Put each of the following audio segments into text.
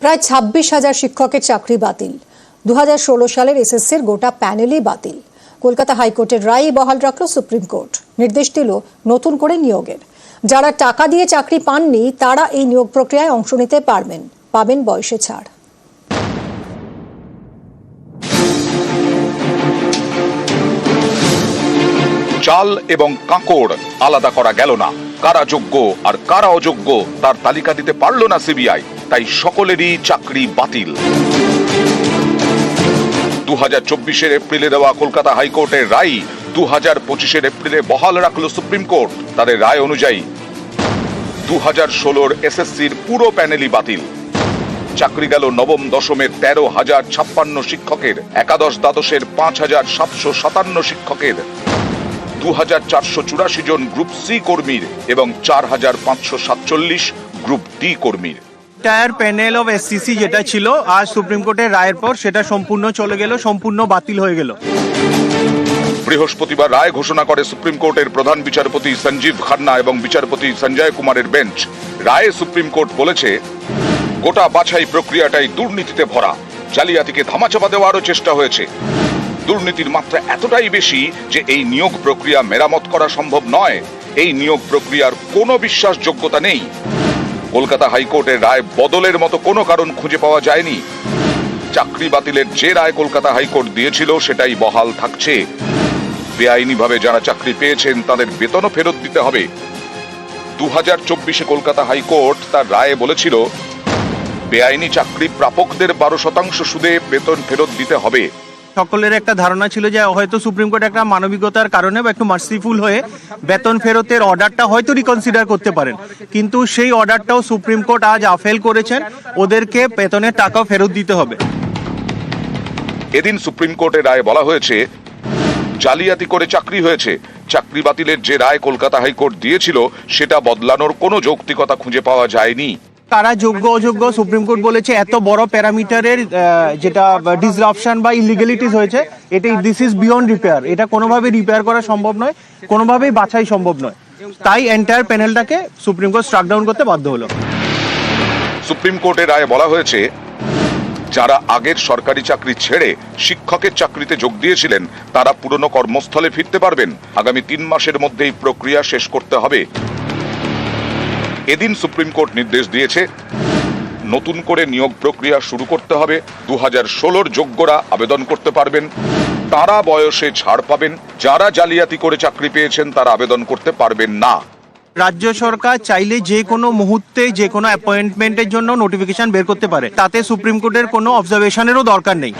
প্রায় ছাব্বিশ হাজার শিক্ষকের চাকরি বাতিল। দুহাজার ষোলো সালের এসএসসির গোটা প্যানেলই বাতিল। কলকাতা হাইকোর্টের রায় বহাল রাখল সুপ্রিম কোর্ট। নির্দেশ দিল নতুন করে নিয়োগের। যারা টাকা দিয়ে চাকরি পাননি, তারা এই নিয়োগ প্রক্রিয়ায় অংশ নিতে পারবেন। পাবেন বয়সে ছাড়। চাল এবং কাঁকড় আলাদা করা গেল না। কারা যোগ্য আর কারা অযোগ্য, তার তালিকা দিতে পারল না সিবিআই। তাই সকলেরই চাকরি বাতিল। দু হাজার চব্বিশের এপ্রিলে দেওয়া কলকাতা হাইকোর্টের রায় দু হাজার পঁচিশের এপ্রিলে বহাল রাখল সুপ্রিম কোর্ট। তাদের রায় অনুযায়ী দু হাজার ষোলোর এসএসসির পুরো প্যানেলই বাতিল। চাকরি গেল নবম দশমের তেরো হাজার ছাপ্পান্ন শিক্ষকের, একাদশ দ্বাদশের পাঁচ হাজার সাতশো সাতান্ন শিক্ষকের। দু হাজার চারশো চুরাশি জন গ্রুপ সি কর্মীর এবং চার হাজার পাঁচশো সাতচল্লিশ গ্রুপ ডি কর্মীর। টায়ার প্যানেল অফ এসসিসি যেটা ছিল, আজ সুপ্রিম কোর্টের রায়ের পর সেটা সম্পূর্ণ চলে গেল, সম্পূর্ণ বাতিল হয়ে গেল। বৃহস্পতিবার রায় ঘোষণা করে সুপ্রিম কোর্টের প্রধান বিচারপতি সঞ্জীব খান্না এবং বিচারপতি সঞ্জয় কুমারের বেঞ্চ। রায়ে সুপ্রিম কোর্ট বলেছে, গোটা বাছাই প্রক্রিয়াটাই দুর্নীতিতে ভরা। জালিয়াতিকে ধামাচাপা দেওয়ারও চেষ্টা হয়েছে। দুর্নীতির মাত্রা এতটাই বেশি যে এই নিয়োগ প্রক্রিয়া মেরামত করা সম্ভব নয়। এই নিয়োগ প্রক্রিয়ার কোনো বিশ্বাসযোগ্যতা নেই। কলকাতা হাইকোর্টের রায় বদলের মতো কোনো কারণ খুঁজে পাওয়া যায়নি। চাকরি বাতিলের যে রায় কলকাতা হাইকোর্ট দিয়েছিল, সেটাই বহাল থাকছে। বেআইনিভাবে যারা চাকরি পেয়েছেন, তাদের বেতনও ফেরত দিতে হবে। দু হাজার চব্বিশে কলকাতা হাইকোর্ট তার রায়ে বলেছিল, বেআইনি চাকরি প্রাপকদের বারো শতাংশ সুদে বেতন ফেরত দিতে হবে। সকলের একটা ধারণা ছিল যে হয়তো সুপ্রিম কোর্ট একটা মানবিকতার কারণে বা একটু মার্সিফুল হয়ে বেতন ফেরতের অর্ডারটা হয়তো রিকনসিডার করতে পারেন। কিন্তু সেই অর্ডারটাও সুপ্রিম কোর্ট আজ আফেল করেছেন, ওদেরকে বেতনের টাকা ফেরত দিতে হবে। এদিন সুপ্রিম কোর্টের রায় বলা হয়েছে, জালিয়াতি করে চাকরি হয়েছে। চাকরি বাতিলের যে রায় কলকাতা হাইকোর্ট দিয়েছিল, সেটা বদলানোর কোনো যৌক্তিকতা খুঁজে পাওয়া যায়নি। কারা যোগ্য, অযোগ্য সুপ্রিম কোর্ট বলেছে, এত বড় প্যারামিটারের যেটা ডিসরাপশন বা ইলিগালিটিস হয়েছে, এটা দিস ইজ বিয়ন্ড রিপেয়ার এটা কোনোভাবে রিপেয়ার করা সম্ভব নয়, কোনোভাবেই বাছাই সম্ভব নয়। তাই এন্টায়ার প্যানেলটাকে সুপ্রিম কোর্ট স্ট্রাক ডাউন করতে বাধ্য হলো। সুপ্রিম কোর্টের রায়ে বলা হয়েছে, যারা আগের সরকারি চাকরি ছেড়ে শিক্ষকের চাকরিতে যোগ দিয়েছিলেন, তারা পুরনো কর্মস্থলে ফিরতে পারবেন। আগামী তিন মাসের মধ্যেই প্রক্রিয়া শেষ করতে হবে। এদিন সুপ্রিম কোর্ট নির্দেশ দিয়েছে নতুন করে নিয়োগ প্রক্রিয়া শুরু করতে হবে দু হাজার ষোলোর যোগ্যরা আবেদন করতে পারবেন তারা বয়সে ছাড় পাবেন যারা জালিয়াতি করে চাকরি পেয়েছেন তারা আবেদন করতে পারবেন না। রাজ্য সরকার চাইলে যে কোনো মুহূর্তে যে কোনো অ্যাপয়েন্টমেন্টের জন্য নোটিফিকেশন বের করতে পারে তাতে সুপ্রিম কোর্টের কোনো অবজারভেশনেরও দরকার নেই।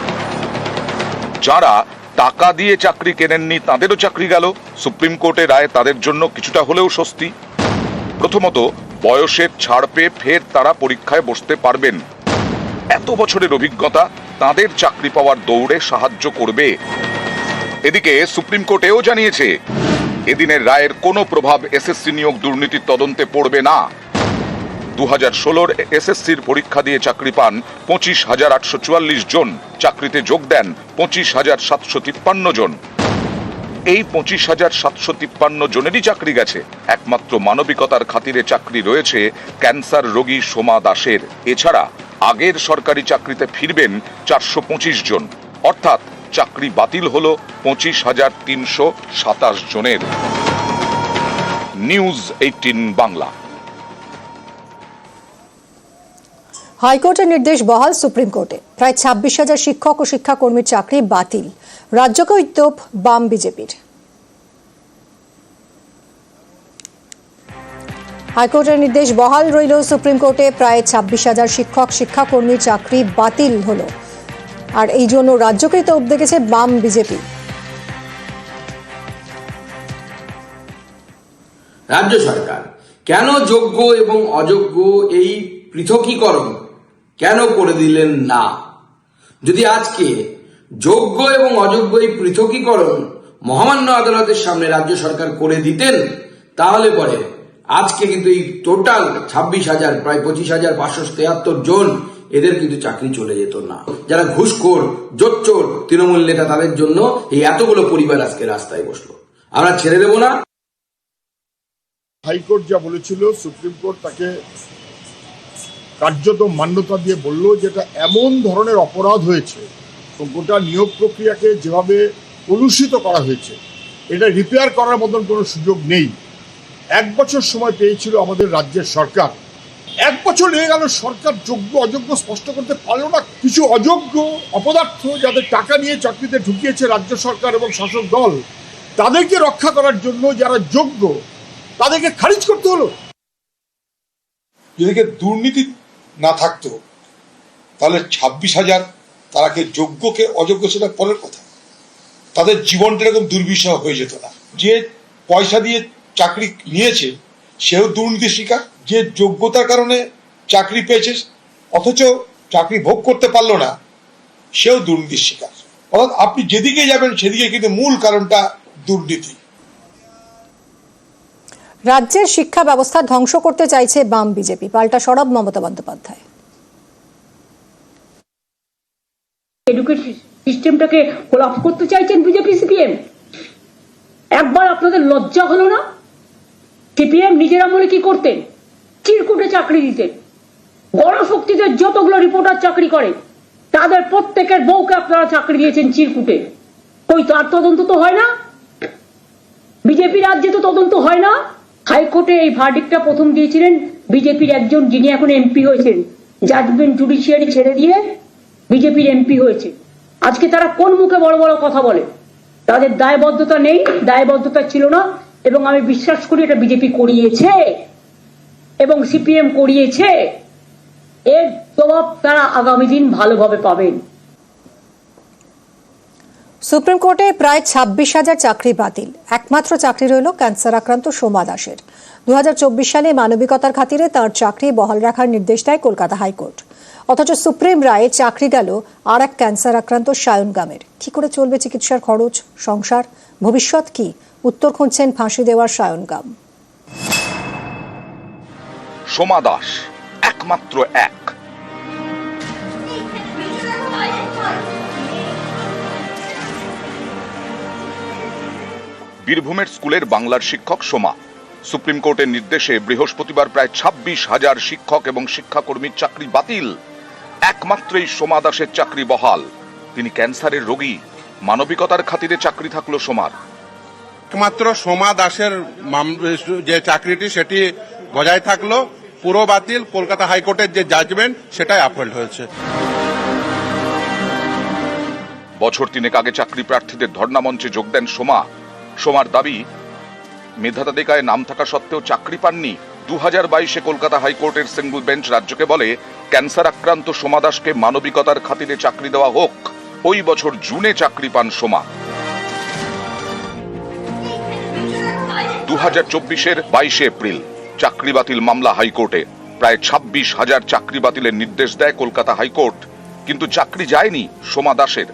যারা টাকা দিয়ে চাকরি কেনেননি তাদেরও চাকরি গেল সুপ্রিম কোর্টের রায় তাদের জন্য কিছুটা হলেও স্বস্তি। প্রথমত বয়সের ছাড় পেয়ে ফের তারা পরীক্ষায় বসতে পারবেন। এত বছরের অভিজ্ঞতা, তাদের চাকরি পাওয়ার দৌড়ে সাহায্য করবে। এদিকে সুপ্রিম কোর্টেও জানিয়েছে, এদিনের রায়ের কোনো প্রভাব এসএসসি নিয়োগ দুর্নীতির তদন্তে পড়বে না। দু হাজার ষোলোর এসএসসির পরীক্ষা দিয়ে চাকরি পান পঁচিশ হাজার আটশো চুয়াল্লিশ জন, চাকরিতে যোগ দেন পঁচিশ হাজার সাতশো তিপ্পান্ন জন। এই পঁচিশ হাজার সাতশো তিপ্পান্ন জনেরই চাকরি গেছে। একমাত্র মানবিকতার খাতিরে চাকরি রয়েছে ক্যান্সার রোগী সোমা দাসের। এছাড়া আগের সরকারি চাকরিতে ফিরবেন চারশো পঁচিশ জন। অর্থাৎ চাকরি বাতিল হল পঁচিশ হাজার তিনশো সাতাশ জনের। News eighteen Bangla. হাইকোর্টের নির্দেশ বহাল সুপ্রিম কোর্টে। প্রায় ছাব্বিশ হাজার শিক্ষক ও শিক্ষাকর্মীর চাকরি বাতিল। রাজ্যকে উদ্যোগ বাম বিজেপির। হাইকোর্টের নির্দেশ বহাল রইল সুপ্রিম কোর্টে। প্রায় ছাব্বিশ হাজার শিক্ষক, শিক্ষাকর্মীর চাকরি বাতিল হলো। আর এই জন্য রাজ্যকেই তো দেখেছে বাম বিজেপি। রাজ্য সরকার, কেন যোগ্য এবং অযোগ্য এই পৃথকীকরণ কেন করে দিলেন না? যদি আজকে যোগ্য এবং অযোগ্য এই পৃথকীকরণ মহামান্য আদালতের সামনে রাজ্য সরকার করে দিতেন, তাহলে পরে আজকে কিন্তু এই টোটাল ছাব্বিশ হাজার, প্রায় পঁচিশ হাজার পাঁচশো তেয়াত্তর জন এদের কিন্তু চাকরি চলে যেত না। যারা ঘুষখোর, জোচ্চোর, তৃণমূল নেতা তাদের জন্য এই এতগুলো পরিবার আজকে রাস্তায় বসল। আমরা ছেড়ে দেবো না। হাইকোর্ট যা বলেছিল, সুপ্রিম কোর্ট তাকে কার্যত মান্যতা দিয়ে বলল যেটা এমন ধরনের অপরাধ হয়েছে তো গোটা নিয়োগ প্রক্রিয়াকে যেভাবে কলুষিত করা হয়েছে, এটা রিপেয়ার করার মতন কোনো সুযোগ নেই। এক বছর সময় পেয়েছিল আমাদের রাজ্যের সরকার। এক বছর লেগে গেল, সরকার যোগ্য অযোগ্য স্পষ্ট করতে পারল না। কিছু অযোগ্য অপদার্থ যাদের টাকা নিয়ে চাকরিতে ঢুকিয়েছে রাজ্য সরকার এবং শাসক দল, তাদেরকে রক্ষা করার জন্য যারা যোগ্য, তাদেরকে খারিজ করতে হলো। যদি দুর্নীতি না থাকতো, তাহলে ছাব্বিশ হাজার তারাকে যোগ্যকে অযোগ্য সেটা পরের কথা। তাদের জীবনটা এরকম দুর্বিষহ হয়ে যেত না। যে পয়সা দিয়ে চাকরি নিয়েছে, সেও দুর্নীতির শিকার। যে যোগ্যতার কারণে চাকরি পেয়েছে, অথচ চাকরি ভোগ করতে পারল না, সেও দুর্নীতির শিকার। অর্থাৎ আপনি যেদিকে যাবেন, সেদিকে কিন্তু মূল কারণটা দুর্নীতি। রাজ্যের শিক্ষা ব্যবস্থা ধ্বংস করতে চাইছে বাম বিজেপি। পাল্টা সরব মমতা বন্দ্যোপাধ্যায়। সিস্টেমটাকে কোলাপস করতে চাইছেন বিজেপি সিপিএম একবার আপনাদের লজ্জা হলো না? সিপিএম নিজের আমলে কি করতেন? চিরকুটে চাকরি দিতেন। গণশক্তিদের যতগুলো রিপোর্টার চাকরি করে, তাদের প্রত্যেকের বউকে আপনারা চাকরি দিয়েছেন চিরকুটে। ওই তার তদন্ত তো হয় না? বিজেপি রাজ্যে তো তদন্ত হয় না? হাইকোর্টে এই ভার্ডিকটা প্রথম দিয়েছিলেন। বিজেপির একজন যিনি এখন এমপি হয়েছেন জাজমেন্ট জুডিশিয়ারি ছেড়ে দিয়ে বিজেপির এমপি হয়েছে আজকে তারা কোন মুখে বড় বড় কথা বলে? তাদের দায়বদ্ধতা নেই, দায়বদ্ধতা ছিল না, এবং আমি বিশ্বাস করি এটা বিজেপি করিয়েছে, এবং সিপিএম করিয়েছে। এর জবাব তারা আগামী দিন ভালোভাবে পাবেন। সুপ্রিম কোর্টে প্রায় ছাব্বিশ হাজার চাকরি বাতিল। একমাত্র চাকরি রইল ক্যান্সার আক্রান্ত সোমা দাসের। দু সালে মানবিকতার খাতিরে তার চাকরি বহাল রাখার নির্দেশ দেয় কলকাতা হাইকোর্ট। অথচ সুপ্রিম রায়ে চাকরি গেল আর এক ক্যান্সার আক্রান্ত সায়ন সায়নগামের কি করে চলবে চিকিৎসার খরচ, সংসার, ভবিষ্যৎ কি? উত্তর খুঁজছেন ফাঁসি দেওয়ার সায়ন সায়নগাম সোমা দাস, একমাত্র এক। বীরভূমের স্কুলের বাংলার শিক্ষক সোমা। সুপ্রিম কোর্টের নির্দেশে বৃহস্পতিবার প্রায় ছাব্বিশ হাজার শিক্ষক এবং শিক্ষাকর্মীর চাকরি বাতিল। একমাত্রই সোমা দাসের চাকরি বহাল। তিনি ক্যান্সারের রোগী। মানবিকতার খাতিরে চাকরি থাকল সোমার। একমাত্র সোমা দাসের যে চাকরিটি সেটি বজায় থাকল পুরো বাতিল কলকাতা হাইকোর্টের যে জাজমেন্ট সেটাই আপহোল্ড হয়েছে। বছর তিনেক আগে চাকরি প্রার্থীদের ধর্ণা মঞ্চে যোগ দেন সোমা। সোমার দাবি মেধা তালিকায় নাম থাকা সত্ত্বেও চাকরি পাননি দু হাজার বাইশে কলকাতা হাইকোর্টের সিঙ্গল বেঞ্চ রাজ্যকে বলে, ক্যান্সার আক্রান্ত সোমা দাসকে মানবিকতার খাতিরে চাকরি দেওয়া হোক। ওই বছর জুনে চাকরি পান সোমা। দু হাজার চব্বিশের বাইশে এপ্রিল, চাকরি বাতিল মামলা হাইকোর্টে। প্রায় ছাব্বিশ হাজার চাকরি বাতিলের নির্দেশ দেয় কলকাতা হাইকোর্ট। কিন্তু চাকরি যায়নি সোমা দাসের।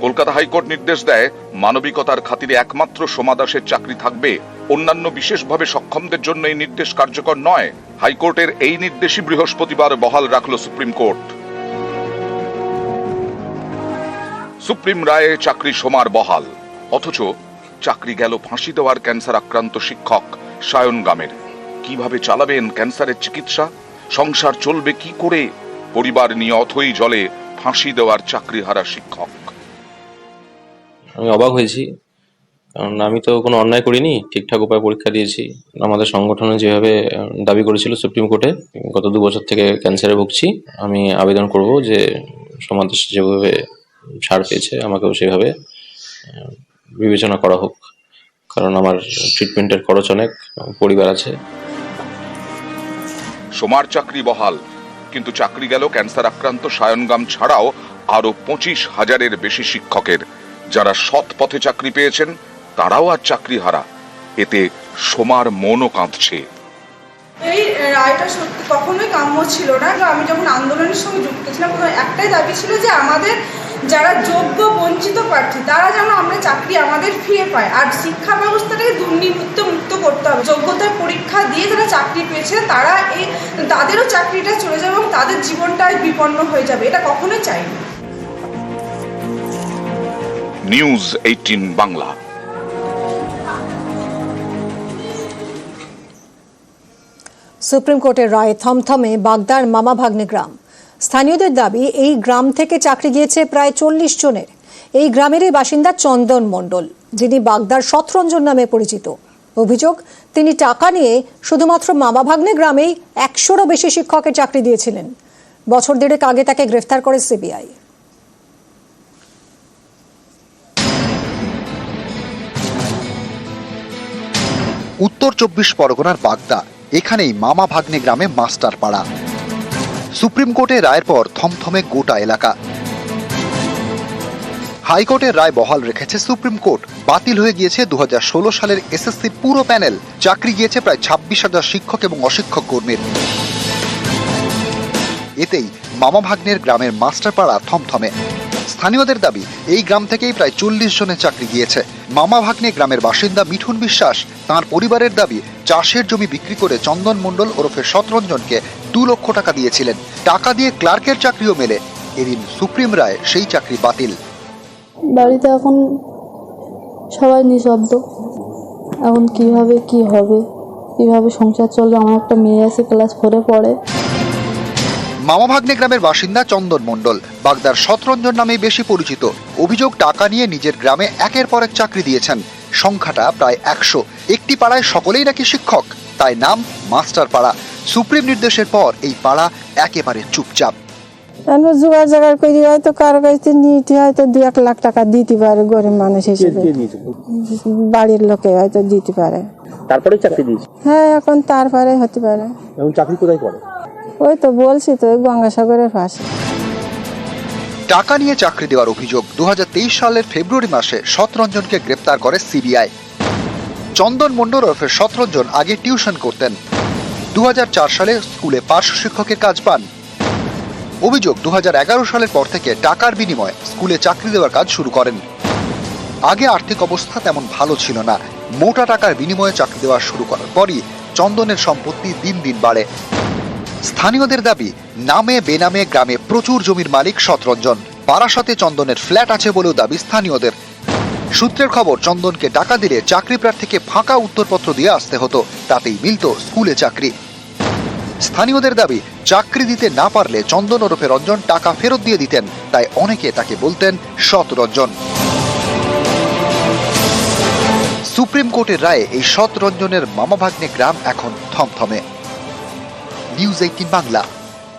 কলকাতা হাইকোর্ট নির্দেশ দেয়, মানবিকতার খাতিরে একমাত্র সোমা দাসের চাকরি থাকবে। অন্যান্য বিশেষভাবে সক্ষমদের জন্য এই নির্দেশ কার্যকর নয়। হাইকোর্টের এই নির্দেশই বৃহস্পতিবার বহাল রাখল সুপ্রিম কোর্ট। সুপ্রিম রায়ে চাকরি সোমার বহাল। অথচ চাকরি গেল ফাঁসি দেওয়ার ক্যান্সার আক্রান্ত শিক্ষক সায়ন গামের। কীভাবে চালাবেন ক্যান্সারের চিকিৎসা? সংসার চলবে কি করে? পরিবার নিয়ে অথই জলে ফাঁসি দেওয়ার চাকরি হারা শিক্ষক। আমি অবাক হয়েছি। কারণ আমি তো কোনো অন্যায় করিনি, ঠিকঠাক উপায় পরীক্ষা দিয়েছি। আমাদের সংগঠনে যেভাবে দাবি করেছিল সুপ্রিম কোর্টে, গত দু বছর থেকে ক্যান্সারে ভুগছি। আমি আবেদন করব যে সমাজ যেভাবে ছাড় পেয়েছে, আমাকেও সেভাবে বিবেচনা করা হোক। কারণ আমার ট্রিটমেন্টের খরচ অনেক, পরিবার আছে। সোমার চাকরি বহাল, কিন্তু চাকরি গেল ক্যান্সার আক্রান্ত সায়নগাম ছাড়াও আরও পঁচিশ হাজারের বেশি শিক্ষকের। যারা সৎ পথে চাকরি পেয়েছেন, তারাও আর চাকরি হারা এতে সোমার মনও কাঁদছে। এই রায়টা সত্যি কখনোই কাম্য ছিল না। আমি যখন আন্দোলনের সঙ্গে যুক্ত ছিলাম একটাই দাবি ছিল যে আমাদের যারা যোগ্য, বঞ্চিত প্রার্থী, তারা যেন আমরা চাকরি আমাদের ফিরে পায়। আর শিক্ষা ব্যবস্থাটাকে দুর্নীতিমুক্ত, মুক্ত করতে হবে। যোগ্যতার পরীক্ষা দিয়ে যারা চাকরি পেয়েছে, তারা এই, তাদেরও চাকরিটা চলে যাবে এবং তাদের জীবনটা বিপন্ন হয়ে যাবে। এটা কখনোই চাই না নিউজ এইটিন বাংলা সুপ্রিম কোর্টের রায়ে থমথমে বাগদার মামা ভাগ্নে গ্রাম স্থানীয়দের দাবি, এই গ্রাম থেকে চাকরি গিয়েছে প্রায় চল্লিশ জনের। এই গ্রামেরই বাসিন্দা চন্দন মণ্ডল, যিনি বাগদার শতরঞ্জন নামে পরিচিত। অভিযোগ, তিনি টাকা নিয়ে শুধুমাত্র মামা ভাগ্নে গ্রামেই একশোরও বেশি শিক্ষকের চাকরি দিয়েছিলেন। বছর দেড়েক আগে তাকে গ্রেফতার করে সিবিআই। উত্তর চব্বিশ পরগনার বাগদা, এখানেই মামা ভাগ্নে গ্রামে মাস্টার পাড়া। সুপ্রিম কোর্টের রায়ের পর থমথমে গোটা এলাকা। হাইকোর্টের রায় বহাল রেখেছে সুপ্রিম কোর্ট। বাতিল হয়ে গিয়েছে দু হাজার ষোলো সালের এসএসসির পুরো প্যানেল। চাকরি গিয়েছে প্রায় ছাব্বিশ হাজার শিক্ষক এবং অশিক্ষক কর্মীর। এতেই মামা ভাগ্নের গ্রামের মাস্টারপাড়া থমথমে। স্থানীয়দের দাবি, এই গ্রাম থেকেই প্রায় চল্লিশ জনের চাকরি গিয়েছে। মামা ভাগ্নে গ্রামের বাসিন্দা মিঠুন বিশ্বাস তার পরিবারের দাবি, চাষের জমি বিক্রি করে চন্দন মণ্ডল ওরফে শতরঞ্জনকে দু লক্ষ টাকা দিয়েছিলেন। টাকা দিয়ে ক্লার্কের চাকরিও মেলে। এদিন সুপ্রিম রায় সেই চাকরি বাতিল। বাড়িতে এখন সবাই নিঃশব্দ। এখন কীভাবে কি হবে? কীভাবে সংসার চলবে? আমার একটা মেয়ে আছে, ক্লাস ফোরে পড়ে। মামা ভাগ্নে গ্রামের বাসিন্দা চন্দন মণ্ডল বাগদার শতরঞ্জন নামে বেশি পরিচিত। অভিযোগ টাকা নিয়ে নিজের গ্রামে একের পর এক চাকরি দিয়েছেন। সংখ্যাটা প্রায় একশো। একটি পাড়ায় সকলেই নাকি শিক্ষক তাই নাম মাস্টার পাড়া সুপ্রিম নির্দেশের পর এই পাড়া একেবারে চুপচাপ। আমরা জোগাড় জাগাড় করি হয়তো কারও কাছে নিতে হয়তো দু এক লাখ টাকা দিতে পারে গরিব মানুষ হিসেবে। বাড়ির লোকে হয়তো দিতে পারে। তারপরে চাকরি দিয়েছে? হ্যাঁ এখন তারপরে হতে পারে। এবং চাকরি কোথায় করে? ওই তো বলছি তো গঙ্গাসাগরের পাশে। টাকা নিয়ে চাকরি দেওয়ার অভিযোগ দু সালের ফেব্রুয়ারি মাসে শতরঞ্জনকে গ্রেপ্তার করে সিবিআই। চন্দন মণ্ডল ওরফে শতরঞ্জন আগে টিউশন করতেন। দু সালে স্কুলে পার্শ্ব শিক্ষকের কাজ পান। অভিযোগ দু হাজার এগারো সালের পর থেকে টাকার বিনিময়ে স্কুলে চাকরি দেওয়ার কাজ শুরু করেন। আগে আর্থিক অবস্থা তেমন ভালো ছিল না। মোটা টাকার বিনিময়ে চাকরি দেওয়া শুরু করার পরই চন্দনের সম্পত্তি দিন দিন বাড়ে। স্থানীয়দের দাবি, নামে বেনামে গ্রামে প্রচুর জমির মালিক শতরঞ্জন বারাসতে চন্দনের ফ্ল্যাট আছে বলেও দাবি স্থানীয়দের। সূত্রের খবর, চন্দনকে টাকা দিলে চাকরি প্রার্থীকে ফাঁকা উত্তরপত্র দিয়ে আসতে হতো। তাতেই মিলত স্কুলে চাকরি। স্থানীয়দের দাবি, চাকরি দিতে না পারলে চন্দন ওরফে রঞ্জন টাকা ফেরত দিয়ে দিতেন। তাই অনেকে তাকে বলতেন শতরঞ্জন সুপ্রিম কোর্টের রায়ে এই শতরঞ্জনের মামাভাগ্নে গ্রাম এখন থমথমে। News eighteen Bangla